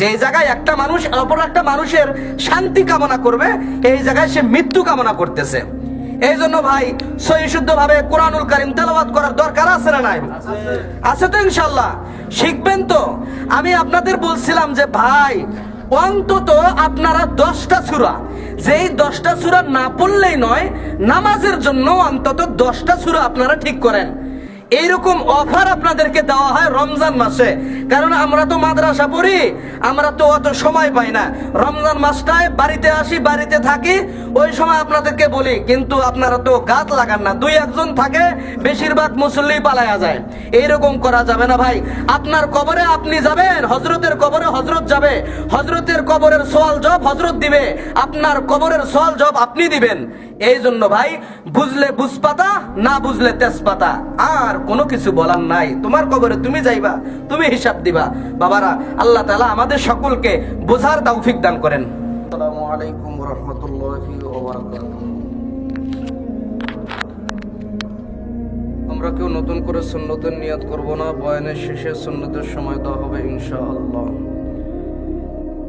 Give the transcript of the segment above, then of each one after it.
যে জায়গায় একটা মানুষ অপর একটা মানুষের শান্তি কামনা করবে, এই জায়গায় সে মৃত্যু কামনা করতেছে। এই জন্য ভাই সহিশুদ্ধ ভাবে কোরআনুল কারিম তেলাওয়াত করার দরকার আছে না নাই? আছে তো ইনশাল্লাহ শিখবেন তো। আমি আপনাদের বলছিলাম যে ভাই, অন্তত আপনারা দশটা সুরা, যেই দশটা সুরা না পড়লেই নয়, নামাজের জন্য অন্তত দশটা সুরা আপনারা ঠিক করেন। এইরকম অফার আপনাদেরকে দেওয়া হয় রমজান মাসে। কারণ আমরা তো মাদ্রাসা পড়ি, আমরা তো অত সময় পাই না। রমজান মাসটায় বাড়িতে আসি, বাড়িতে থাকি, ওই সময় আপনাদেরকে বলি, কিন্তু আপনারা তো গাছ লাগান না। দুই একজন থাকে, বেশিরভাগ মুসল্লি পালায়া যায়। এইরকম করা যাবে না ভাই। আপনার কবরে আপনি যাবেন হজরতের কবরে হজরত যাবে। হজরতের কবরের সোয়াল জব হজরত দিবে। আপনার কবরের সোয়াল জব আপনি দিবেন। এই জন্য ভাই, বুঝলে বুঝপাতা, না বুঝলে তেজপাতা। আর কোনো কিছু বলার নাই। তোমার কবরে তুমি যাইবা, তুমি হিসাব দিবা। বাবারা, আল্লাহ তালা আমাদের সকলকে বোঝার তৌফিক দান করেন। আমরা কেউ নতুন করে সুন্নতের নিয়ত করব না। বয়ানের শেষে সুন্নতের সময় দেওয়া হবে ইনশাআল্লাহ।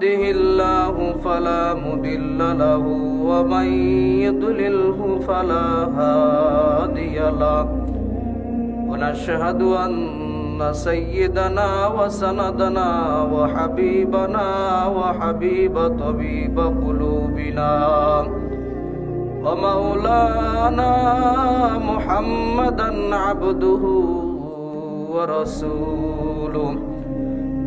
يهده الله فلا مضل له ومن يضلله فلا هادي له ونشهد أن سيدنا وسندنا وحبيبنا وحبيب طبيب قلوبنا ومولانا محمدا عبده ورسوله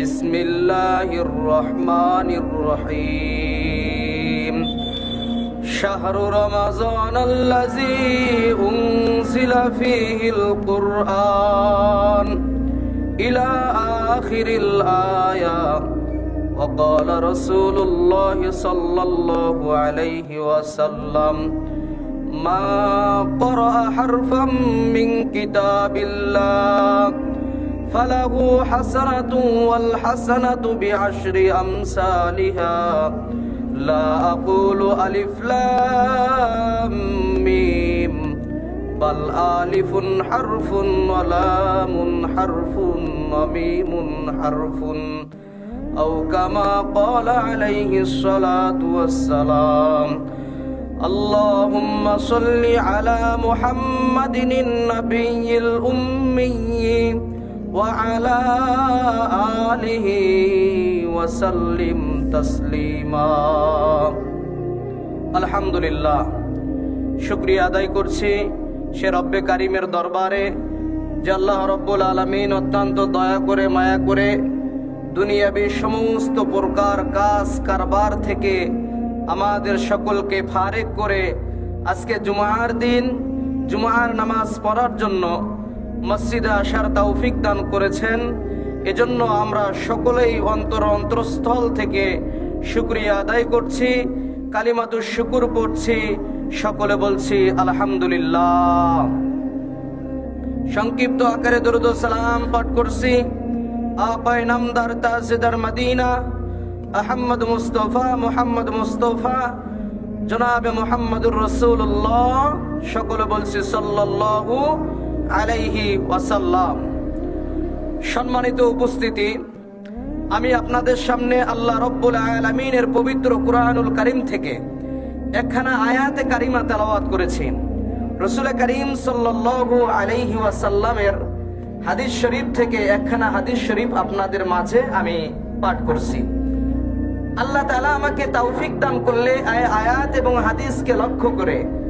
بسم الله الرحمن الرحيم شهر رمضان الذي أنزل فيه القرآن إلى آخر الآية وقال رسول الله صلى الله عليه وسلم ما قرأ حرفا من كتاب الله فله حسنة والحسنة بعشر أمثالها لا أقول ألف لام ميم بل آلف حرف ولام حرف وميم حرف أو كما قال عليه الصلاة والسلام اللهم صل على محمد النبي الأمي وعلى آله وسلم تسليما الحمد لله শুক্রিয়া আদায় করছি সে রব্বে কারিমের দরবারে যে আল্লাহ রব্বুল আলমিন অত্যন্ত দয়া করে মায়া করে দুনিয়াবি সমস্ত প্রকার কাজ কারবার থেকে আমাদের সকলকে ফারেক করে আজকে জুমার দিন জুমার নামাজ পড়ার জন্য মসজিদে আসার তৌফিক দান করেছেন। এজন্য আমরা সকলেই অন্তর অন্তরস্থল থেকে শুক্রিয়া আদায় করছি কালিমাতুর শুকুর পড়ছি, সকলে বলছি আলহামদুলিল্লাহ। সংক্ষিপ্ত আকারে দরুদ সালাম পাঠ করছি। আপায় নামদার তাজেদার মদিনা আহম্মদ মুস্তফা, মোহাম্মদ মুস্তফা, জনাবে মোহাম্মদুর রসুল্লাহ সকলে বলছি সাল্লাল্লাহু আলাইহি ওয়াসাল্লাম। সম্মানিত উপস্থিতি, আমি আপনাদের সামনে আল্লাহ রব্বুল আলামিনের পবিত্র কুরআনুল করিম থেকে একখানা আয়াতে কারিমা তেলাওয়াত করেছি। রসুল করিম সাল্লাল্লাহু আলাইহি ওয়াসাল্লামের হাদিস শরীফ থেকে একখানা হাদিস শরীফ আপনাদের মাঝে আমি পাঠ করছি। আল্লাহ তাআলা আমাকে তৌফিক দান করলে আয়- আয়াত এবং হাদিসকে লক্ষ্য করে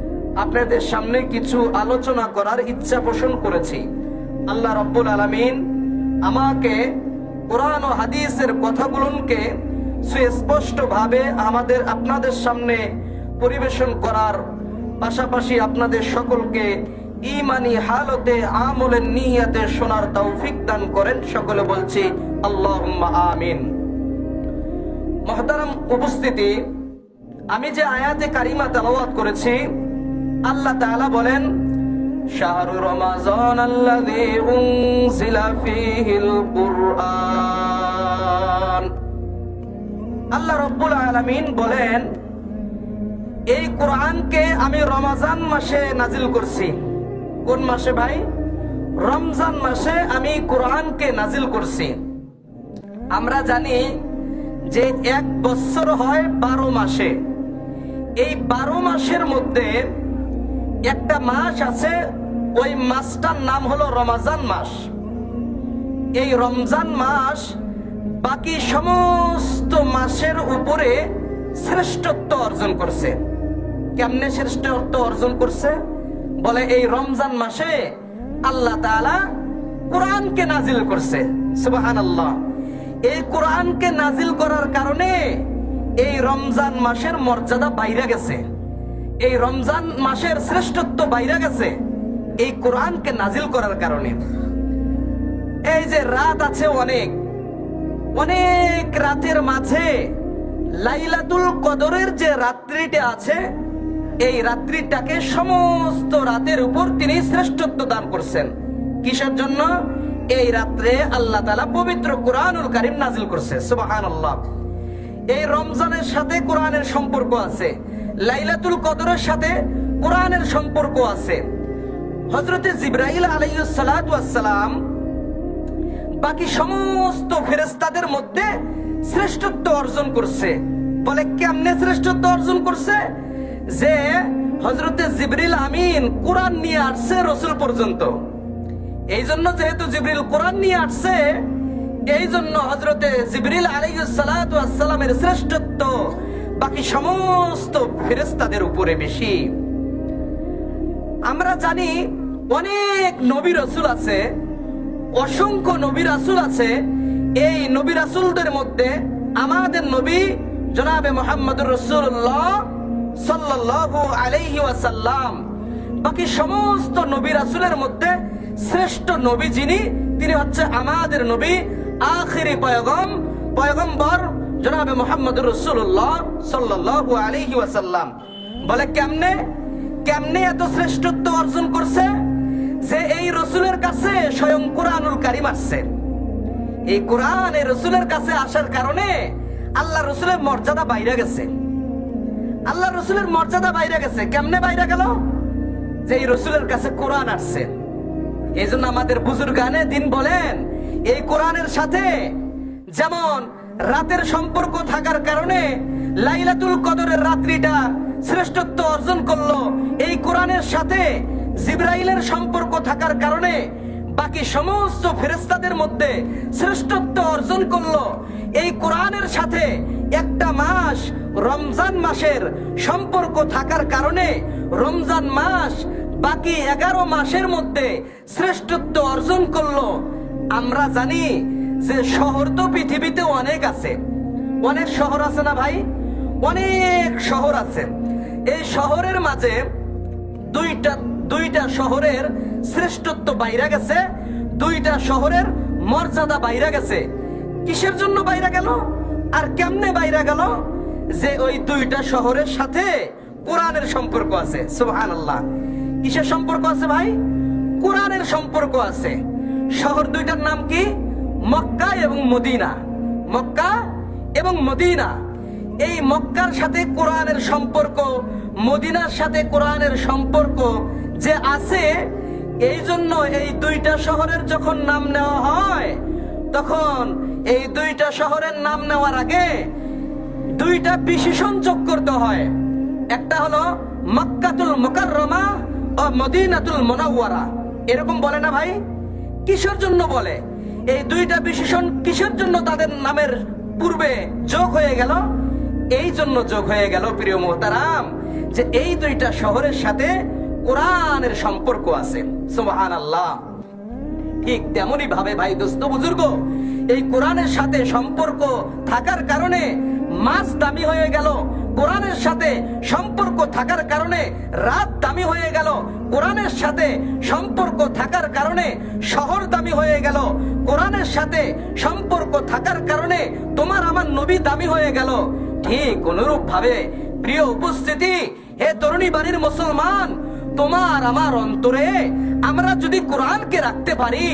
আপনাদের সামনে কিছু আলোচনা করার ইচ্ছা পোষণ করেছি। আল্লাহ রব্বুল আলামিন আমাকে কোরআন ও হাদিসের কথাগুলোকে সুস্পষ্ট ভাবে আমাদের আপনাদের সামনে পরিবেশন করার পাশাপাশি আপনাদের সকলকে ইমানি হালতে, আমলের নিয়াতে শোনার তৌফিক দান করেন সকলে বলছি আল্লাহ আমিন। মহতারাম উপস্থিতি, আমি যে আয়াতে কারিমা তেলাওয়াত করেছি আল্লাহ তাআলা বলেন, শাহরু রমাজান আল্লাযী উনজিলা ফীহিল কুরআন। আল্লাহ রাব্বুল আলামিন বলেন, এই কোরআনকে আমি রমাজান মাসে নাজিল করছি। কোন মাসে ভাই? রমজান মাসে আমি কোরআনকে নাজিল করছি। আমরা জানি যে এক বছর হয় বারো মাসে। এই বারো মাসের মধ্যে একটা মাস আছে, ওই মাসটার নাম হলো রমাজান মাস। এই রমজান মাস বাকি সমস্ত মাসের উপরে শ্রেষ্ঠত্ব অর্জন করছে। কেমনে শ্রেষ্ঠত্ব অর্জন করছে? বলে এই রমজান মাসে আল্লাহ কোরআনকে নাজিল করছে। সুবহানাল্লাহ। এই কোরআনকে নাজিল করার কারণে এই রমজান মাসের মর্যাদা বাইরে গেছে। এই রমজান মাসের শ্রেষ্ঠত্ব বাইরে গেছে। এই কোরআনকে নাজিল করার কারণে। এই যে রাত আছে অনেক। অনেক রাতের মাঝে লাইলাতুল কদরের যে রাত্রিটা আছে, এই রাত্রিটাকে সমস্ত রাতের উপর তিনি শ্রেষ্ঠত্ব দান করছেন। কিসের জন্য? এই রাত্রে আল্লাহ তালা পবিত্র কোরআনুল কারিম নাজিল করছে। আল্লাহ এই রমজানের সাথে কোরআনের সম্পর্ক আছে। লাইলাতুল কদরের সাথে কোরআনের সম্পর্ক আছে। হজরতে জিব্রাহিল আলাইসালাম বাকি সমস্ত ফেরেস্তাদের মধ্যে শ্রেষ্ঠত্ব অর্জন করছে। বলে কেমনে শ্রেষ্ঠত্ব অর্জন করছে? যে হজরতে জিবরিল আমিন কোরআন নিয়ে আসছে রসুল পর্যন্ত। এই জন্য যেহেতু জিবরিল কোরআন নিয়ে আসছে এই জন্য হজরতে জিবরিল আলাইসালামের শ্রেষ্ঠত্ব বাকি সমস্ত ফেরেস্তাদের উপরে বেশি। আমরা জানি অনেক নবী রসুল আছে, অসংখ্য নবী রাসুল আছে। এই নবী রাসুলদের মধ্যে আমাদের নবী জনাবে মোহাম্মদুর রসুল্লাহ সাল্লাল্লাহু আলাইহি ওয়াসাল্লাম। বাকি সমস্ত নবী রাসুলের মধ্যে শ্রেষ্ঠ নবী যিনি, তিনি হচ্ছে আমাদের নবী, আখিরি পয়গম, পয়গম্বর জনাবে মোহাম্মদুর রসুল্লাহ সাল্লাল্লাহু আলাইহি ওয়াসাল্লাম। বলে, কেমনে? কেমনে এত শ্রেষ্ঠত্ব অর্জন করছে যে এই রসুলের কাছে স্বয়ং কোরআনুল কারিম আসছে? এই কোরআন এই রসুলের কাছে আসার কারণে আল্লাহ রসুলের মর্যাদা বাইরে গেছে। আল্লাহ রসুলের মর্যাদা বাইরে গেছে। কেমনে বাইরে গেল? যে এই রসুলের কাছে কোরআন আসছে। এই জন্য আমাদের বুজুর গানে দিন বলেন, এই কোরআনের সাথে যেমন রাতের সম্পর্ক থাকার কারণে লাইলাতুল কদরের রাত্রিটা শ্রেষ্ঠত্ব অর্জন করল। এই কোরআনের সাথে জিব্রাইলের সম্পর্ক থাকার কারণে বাকি সমস্ত ফেরেস্তাদের মধ্যে শ্রেষ্ঠত্ব অর্জন করল। এই কোরআনের সাথে একটা মাস, রমজান মাসের সম্পর্ক থাকার কারণে রমজান মাস বাকি এগারো মাসের মধ্যে শ্রেষ্ঠত্ব অর্জন করল। আমরা জানি যে শহর তো পৃথিবীতে অনেক আছে। অনেক শহর আছে না ভাই? অনেক শহর আছে। এই শহরের মাঝে দুইটা দুইটা শহরের শ্রেষ্ঠত্ব বাইরে গেছে, দুইটা শহরের মর্যাদা বাইরে গেছে। কিসের জন্য বাইরে গেল? আর কেমনে বাইরে গেল? যে ওই দুইটা শহরের সাথে কোরআনের সম্পর্ক আছে আল্লাহ কিসের সম্পর্ক আছে ভাই? কোরআনের সম্পর্ক আছে। শহর দুইটার নাম কি? মক্কা এবং মদিনা। মক্কা এবং মদিনা। এই মক্কার সাথে কোরআনের সম্পর্ক, মদিনার সাথে কোরআনের সম্পর্ক যে আছে, এই জন্য এই দুইটা শহরের যখন নাম নেওয়া হয়, তখন এই দুইটা শহরের নাম নেওয়ার আগে দুইটা বিশেষণ যোগ করতে হয়। একটা হলো মক্কাতুল মোকাররমা ও মদিনাতুল মোনাওয়ারা। এরকম বলে না ভাই? কিসের জন্য বলে? এই দুইটা বিশেষণ কিসের জন্য তাদের নামের পূর্বে যোগ হয়ে গেল? এই জন্য যোগ হয়ে গেল, প্রিয় মোহতারাম, যে এই দুইটা শহরের সাথে কোরআনের সম্পর্ক আছে। সুবহান আল্লাহ ঠিক তেমনই ভাবে ভাই দোস্ত বুজুর্গ, এই কোরআনের সাথে সম্পর্ক থাকার কারণে মাছ দামি হয়ে গেল। কোরআনের সাথে সম্পর্ক থাকার কারণে রাত দামি হয়ে গেল। কোরআনের সাথে সম্পর্ক থাকার কারণে শহর দামি হয়ে গেল। কোরআনের সাথে সম্পর্ক থাকার কারণে তোমার আমার নবী দামি হয়ে গেল। ঠিক অনুরূপ ভাবে প্রিয় উপস্থিতি, হে তরুণী বাড়ির মুসলমান, তোমার আমার অন্তরে আমরা যদি কোরআনকে রাখতে পারি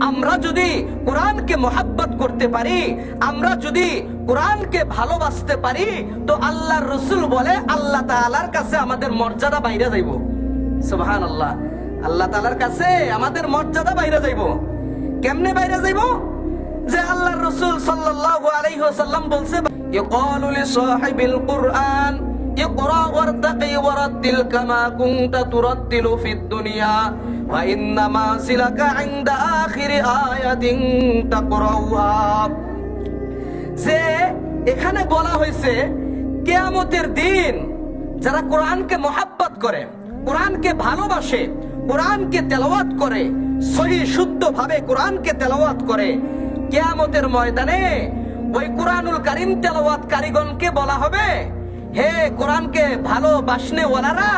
আমরা যদি কোরআনকে মোহাব্বত করতে পারি, আমরা যদি কোরআনকে ভালোবাসতে পারি, তো আল্লাহর রসুল বলে আল্লাহ তালার কাছে আমাদের মর্যাদা বাইরে যাইব। সুবাহান আল্লাহ আল্লাহ তালার কাছে আমাদের মর্যাদা বাইরে যাইব। কেমনে বাইরে যাইব? যে আল্লাহর রসুল সাল্লাল্লাহু আলাইহি ওয়াসাল্লাম বলছে ইয়াকালু লিসাহিবিল কুরআন, ইকরা ওয়ারতাকি ওয়ারাত্তিল কামা কুনতা তুরাত্তিলু ফিদ দুনিয়া। وإن منزلك عند آخر آية تقرأها যে এখানে বলা হয়েছে কেয়ামতের দিন যারা কোরআনকে মোহাব্বত করে কোরআনকে ভালোবাসে কোরআনকে তেলাওয়াত করে সহি শুদ্ধ ভাবে কোরআনকে তেলাওয়াত করে কেয়ামতের ময়দানে ওই কোরআনুল কারিম তেলাওয়াত কারিগণকে বলা হবে হে কোরআনকে ভালোবাসনে ওয়ালারা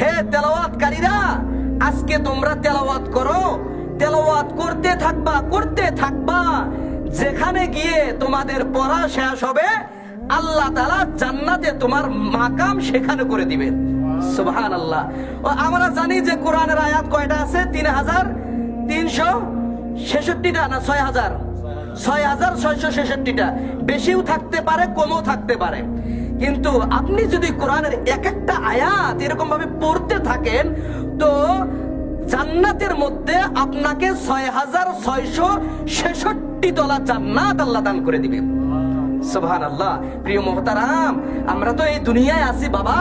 হে তেলাওয়াতকারীরা আজকে তোমরা তেলাওয়াত করো। তেলাওয়াত করতে থাকবা করতে থাকবা। যেখানে গিয়ে তোমাদের পড়া শেষ হবে, আল্লাহ তালা জান্নাতে তোমার মাকাম সেখানে করে দিবেন সুবহান আল্লাহ আমরা জানি যে কোরআনের আয়াত কয়টা আছে? তিন হাজার তিনশো ছেষট্টিটা না ছয় হাজার? ছয় হাজার ছয়শো ছেষট্টিটা। বেশিও থাকতে পারে, কমও থাকতে পারে। কিন্তু আপনি যদি কোরআনের এক একটা আয়াত এরকম ভাবে পড়তে থাকেন, তো জান্নাতের মধ্যে আপনাকে ছয় হাজার ছয়শো ছেষট্টি তলা জান্নাত আল্লাহ দান করে দিবে। সুবহান আল্লাহ আমরা তো এই দুনিয়ায় আছি বাবা।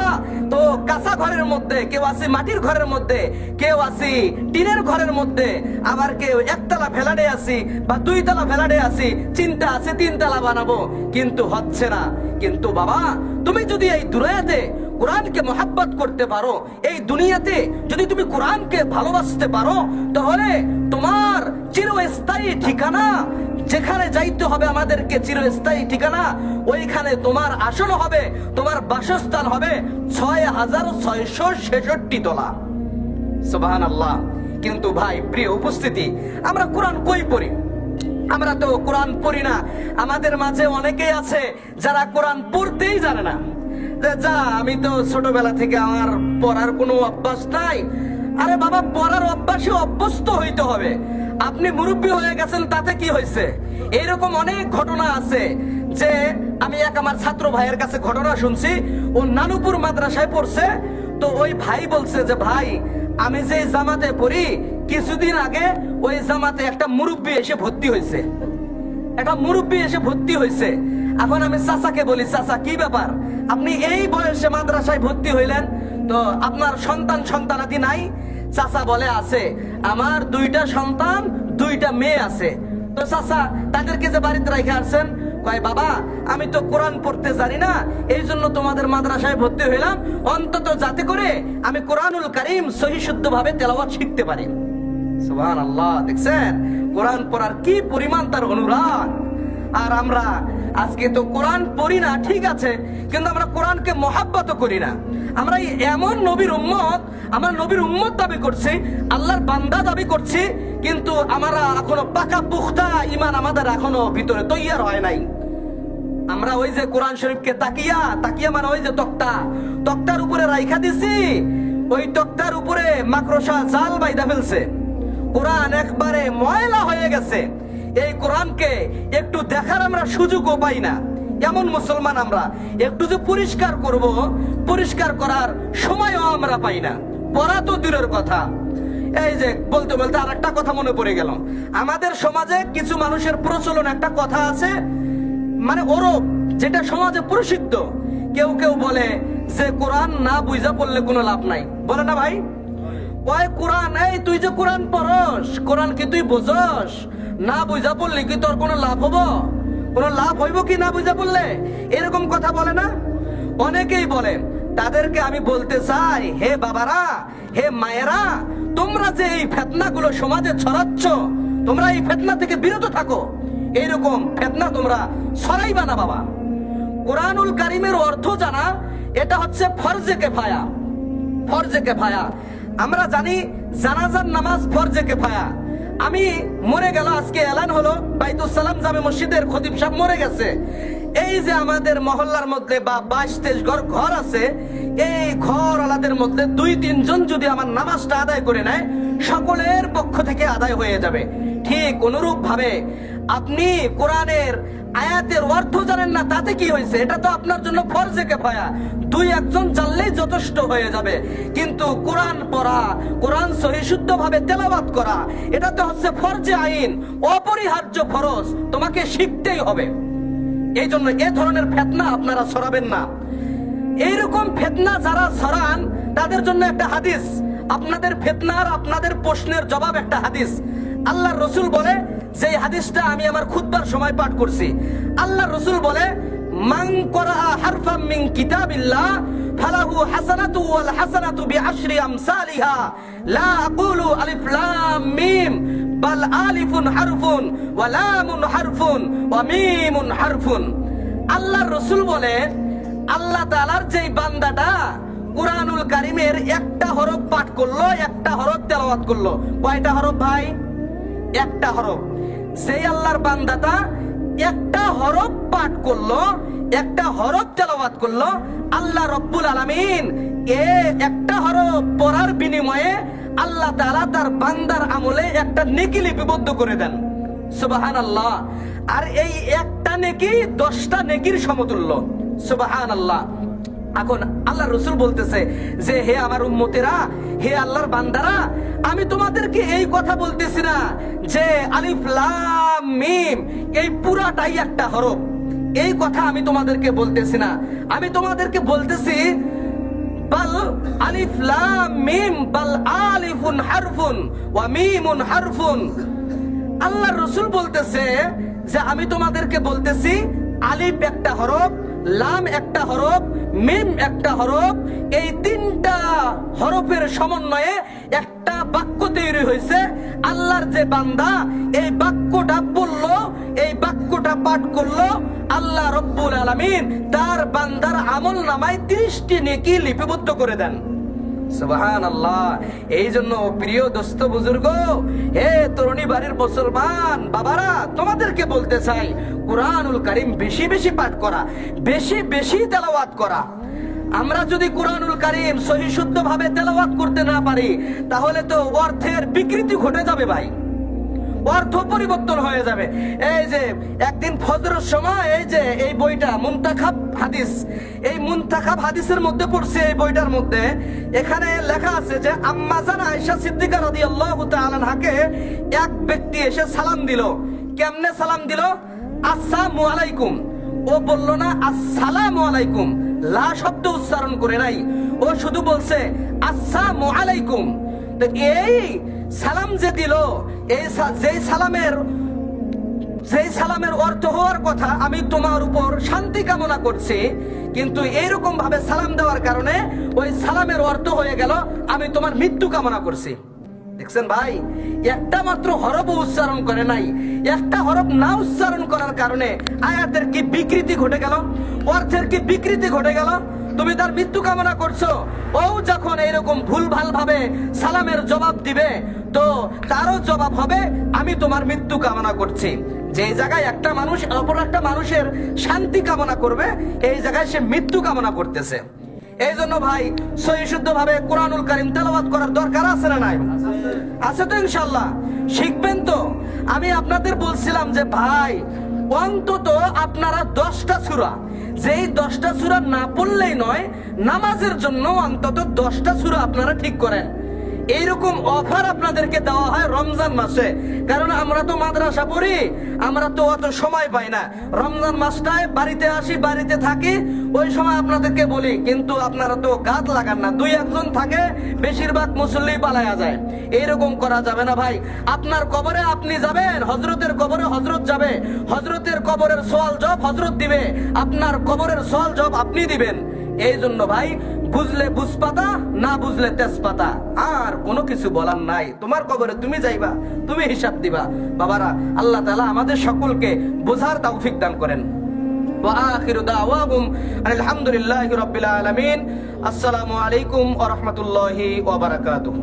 তো কাঁচা ঘরের মধ্যে, কেউ মাটির ঘরের মধ্যে, কেউ টিনের ঘরের মধ্যে, আবার কেউ একতলা আছি বা দুই তলা ফেলাডে আছি, চিন্তা আছে, তিনতলা বানাবো, কিন্তু হচ্ছে না। কিন্তু বাবা, তুমি যদি এই দুনিয়াতে কোরআনকে মোহাব্বত করতে পারো, এই দুনিয়াতে যদি তুমি কোরআনকে ভালোবাসতে পারো, তাহলে তোমার চিরস্থায়ী ঠিকানা যেখানে যাইতে হবে আমাদেরকে চিরস্থায়ী ঠিকানা, ওইখানে তোমার আসন হবে, তোমার বাসস্থান হবে ছয় হাজার ছয়শো ছেষট্টি তোলা। সুবাহান আল্লাহ কিন্তু ভাই, প্রিয় উপস্থিতি, আমরা কোরআন কই পড়ি? আমরা তো কোরআন পড়ি না। আমাদের মাঝে অনেকেই আছে যারা কোরআন পড়তেই জানে না। যে যা, আমি তো ছোটবেলা থেকে আমার পড়ার কোনো অভ্যাস নাই। আরে বাবা, পড়ার অভ্যাসে অভ্যস্ত হইতে হবে। আপনি মুরব্বী হয়ে গেছেন, তাতে কি হয়েছে? এরকম অনেক ঘটনা আছে যে আমি এক আমার ছাত্র ভাইয়ের কাছে ঘটনা শুনছি, ও নানুপুর মাদ্রাসায় পড়ছে, তো ওই ভাই বলছে যে, ভাই, আমি যে জামাতে পড়ি, কিছুদিন আগে ওই জামাতে একটা মুরব্বী এসে ভর্তি হয়েছে। একটা মুরব্বী এসে ভর্তি হয়েছে। এখন আমি চাচাকে বলি, চাচা, কি ব্যাপার? আপনি এই বয়সে মাদ্রাসায় ভর্তি হইলেন, তো আপনার সন্তান সন্তানাদি নাই চাচা বলে আছে, আমার দুইটা সন্তান, দুইটা মেয়ে আছে। তো চাচা, তাদেরকে যে বাড়িতে রেখে আসছেন, কয়, বাবা, আমি তো কোরআন পড়তে জানি না, এই জন্য তোমাদের মাদ্রাসায় ভর্তি হইলাম। অন্তত যাতে করে আমি কোরআনুল কারিম সহি শুদ্ধ ভাবে তেলাওয়াত শিখতে পারি। সুবহান আল্লাহ দেখছেন? কোরআন পড়ার কি পরিমাণ তার অনুরাগ। আর আমরা আজকে তো কোরআন পড়ি না, ঠিক আছে, কিন্তু আমরা কোরআনকে মহাব্বত করি না। আমরা এমন নবীর উম্মত, আমরা নবীর উম্মত দাবি করছি, আল্লাহর বান্দা দাবি করছি, কিন্তু আমরা এখনও পাকা পুখতা ইমান আমাদের এখনও ভিতরে তৈয়ার হয় নাই। আমরা ওই যে কোরআন শরীফকে তাকিয়া তাকিয়া মানে ওই যে তক্তা। তক্তার উপরে রাইখা দিছি, ওই তক্তার উপরে মাকড়সা জাল বাইদা ফেলছে। কোরআন একবারে ময়লা হয়ে গেছে। এই কোরআনকে একটু দেখার আমরা সুযোগও পাই না। এমন মুসলমান আমরা, একটু যে পরিষ্কার করব, পরিষ্কার করার সময়ও আমরা পাই না। পড়া তো দূরের কথা। এই যে বলতে বলতে আর একটা কথা মনে পড়ে গেল। আমাদের সমাজে কিছু মানুষের প্রচলন একটা কথা আছে মানে ওরব যেটা সমাজে প্রসিদ্ধ। কেউ কেউ বলে যে কোরআন না বুঝা পড়লে কোনো লাভ নাই। বলে না ভাই? ওই কোরআন, এই তুই যে কোরআন পড়স, কোরআন কি তুই বুঝস? না বুঝা পড়লে কি তোর কোনো লাভ হব? কোনো লাভ হইব কি না বুঝা পড়লে এরকম কথা বলে না? অনেকেই বলে, তাদেরকে আমি বলতে চাই, হে বাবারা, হে মায়েরা, তোমরা যে এই ফেতনাগুলো সমাজে ছড়াচ্ছ, তোমরা এই ফেতনা থেকে বিরত থাকো। এইরকম ফেতনা তোমরা ছড়াইবা না বাবা। কোরআনুল কারিমের অর্থ জানা, এটা হচ্ছে ফরজে কেফায়া। ফরজে কেফায়া। আমরা জানি জানাজার নামাজ ফরজে কেফায়া। আমি মরে গেল, আজকে এলান হলো বাইতুল সালাম জামে মসজিদের খতিব সাহেব মরে গেছে। এই যে আমাদের মহল্লার মধ্যে বা বাইশ তেইশ ঘর ঘর আছে, এই ঘর আলাদের মধ্যে দুই, তিনজন যদি আমার নামাজটা আদায় করে নেয়, সকলের পক্ষ থেকে আদায় হয়ে যাবে। ঠিক অনুরূপ ভাবে আপনি কোরআনের আয়াতের অর্থ জানেন না, তাতে কি হয়েছে? এটা তো আপনার জন্য ফরজে কেফায়া। দুই একজন জানলেই যথেষ্ট হয়ে যাবে। কিন্তু কোরআন পড়া, কোরআন সহিশুদ্ধ ভাবে তেলাবাত করা এটা তো হচ্ছে ফরজে আইন, অপরিহার্য ফরজ, তোমাকে শিখতেই হবে। এই জন্য এ ধরনের ফেতনা আপনারা ছড়াবেন না। এইরকম ফেতনা যারা ছড়ান, তাদের জন্য একটা হাদিস। আপনাদের ফেতনার, আপনাদের প্রশ্নের জবাব একটা হাদিস। আল্লাহ রসুল বলে যে হাদিসটা আমি আমার খুদবার সময় পাঠ করছি আল্লাহ রসুল বলে আমসালিহা, লা আলিফ মিম আলিফুন হারফুন ওয়া লামুন হারফুন হারফুন। আল্লাহ রসুল বলে, আল্লাহ তালার যেই বান্দাটা কুরআনুল কারিমের একটা হরফ পাঠ করল, একটা হরফ তেলাওয়াত করল। কয়টা হরফ ভাই? একটা হরফ। সেই আল্লাহর বান্দাটা একটা হরফ পাঠ করল, একটা হরফ তেলাওয়াত করল, আল্লাহ রব্বুল আলামিন এ একটা হরফ পড়ার বিনিময়ে আল্লাহ তাআলা তার বান্দার আমলে একটা নেকি লিপিবদ্ধ করে দেন। সুবাহান আল্লাহ আর এই একটা নেকি দশটা নেকির সমতুল্য। সুবাহান আল্লাহ এখন আল্লাহ রসুল বলতেছে যে, হে আমার উম্মতেরা, হে আল্লাহর বান্দারা, আমি তোমাদেরকে এই কথা বলতেছি না যে, আলিফ মিম, এই পুরাটাই একটা হরফ। এই কথা আমি তোমাদেরকে বলতেছি না। আমি তোমাদেরকে বলতেছি, বাল আলিফ, লাম, মিম, বাল আলিফুন হারফুন ওয়া মিমুন হারফুন। আল্লাহ রসুল বলতেছে যে, আমি তোমাদেরকে বলতেছি, আলিফ একটা হরফ লাম একটা হরফ, মিম একটা হরফ, এই তিনটা হরফের সমন্বয়ে একটা বাক্য তৈরি হয়েছে। আল্লাহর যে বান্দা, এই বাক্যটা বলল, এই বাক্যটা পাঠ করল। আল্লাহ রব্বুল আলমিন তার বান্দার আমল নামায় ত্রিশটি নেকি লিপিবদ্ধ করে দেন। এই জন্য প্রিয় বুজুর্গ তরুণী বাড়ির মুসলমান, বাবারা, তোমাদেরকে বলতে চাই বেশি বেশি পাঠ করা, বেশি বেশি তেলাওয়াত করা। আমরা যদি কোরআনুল কারিম সহি শুদ্ধ ভাবে তেলাওয়াত করতে না পারি, তাহলে তো অর্থের বিকৃতি ঘটে যাবে ভাই। অর্থ পরিবর্তন হয়ে যাবে। এই যে একদিন ফজরের সময় এই যে এই বইটা, মুন্তাখাব হাদিস, এই মুন্তাখাব হাদিসের মধ্যে পড়ছে এই বইটার মধ্যে। এখানে লেখা আছে যে আম্মাজান আয়েশা সিদ্দিকা রাদিয়াল্লাহু তাআলা আনহাকে এক ব্যক্তি এসে সালাম দিল। কেমনে সালাম দিল? আসসালামু আলাইকুম। ও বলল, না, আসসালামু আলাইকুম। লা শব্দ উচ্চারণ করে নাই। ও শুধু বলছে, আসসালামু আলাইকুম। তো এই সালাম যে দিল, এই যেই সালামের যেই সালামের অর্থ হওয়ার কথা আমি তোমার উপর শান্তি কামনা করছি, কিন্তু এইরকম ভাবে সালাম দেওয়ার কারণে ওই সালামের অর্থ হয়ে গেল, আমি তোমার মৃত্যু কামনা করছি। দেখছেন ভাই, একটা মাত্র হরফ উচ্চারণ করে নাই, একটা হরফ না উচ্চারণ করার কারণে আয়াতের কি বিকৃতি ঘটে গেল, অর্থের কি বিকৃতি ঘটে গেল তুমি তার মৃত্যু কামনা করছ। ও যখন এরকম ভুল ভালো ভাবে সালামের জবাব দিবে, তো তারও জবাব হবে, আমি তোমার মৃত্যু কামনা করছি। যে জায়গায় একটা মানুষ, অপর একটা মানুষের শান্তি কামনা করবে, এই জায়গায় সে মৃত্যু কামনা করতেছে। এই জন্য ভাই সহিশুদ্ধ ভাবে কোরআনুল কারিম তেলাওয়াত করার দরকার আছে না নাই? আছে তো ইনশাল্লাহ শিখবেন তো। আমি আপনাদের বলছিলাম যে, ভাই, অন্তত আপনারা দশটা সুরা যেই দশটা সুরা না পড়লেই নয় নামাজের জন্য অন্তত দশটা সুরা আপনারা ঠিক করেন। এইরকম অফার আপনাদেরকে দেওয়া হয় রমজান মাসে। কারণ আমরা তো মাদ্রাসা পড়ি, আমরা তো অত সময় পাই না। রমজান মাসটায় বাড়িতে আসি, বাড়িতে থাকি, ওই সময় আপনাদেরকে বলি, কিন্তু আপনারা তো গাছ লাগান না, দুই একজন থাকে, বেশিরভাগ মুসল্লি পালায়া যায়। এইরকম করা যাবে না ভাই। আপনার কবরে আপনি যাবেন হজরতের কবরে হজরত যাবে হজরতের কবরের সোয়াল জব হজরত দিবে, আপনার কবরের সোয়াল জব আপনি দিবেন। এই জন্য ভাই বুঝলে বুঝপাতা না বুঝলে তেজপাতা আর কোনো কিছু বলার নাই তোমার কবরে তুমি যাইবা তুমি হিসাব দিবা বাবারা আল্লাহ তাআলা আমাদের সকলকে বোঝার তৌফিক দান করেন وآخر دعواهم أن الحمد لله رب العالمين السلام عليكم ورحمة الله وبركاته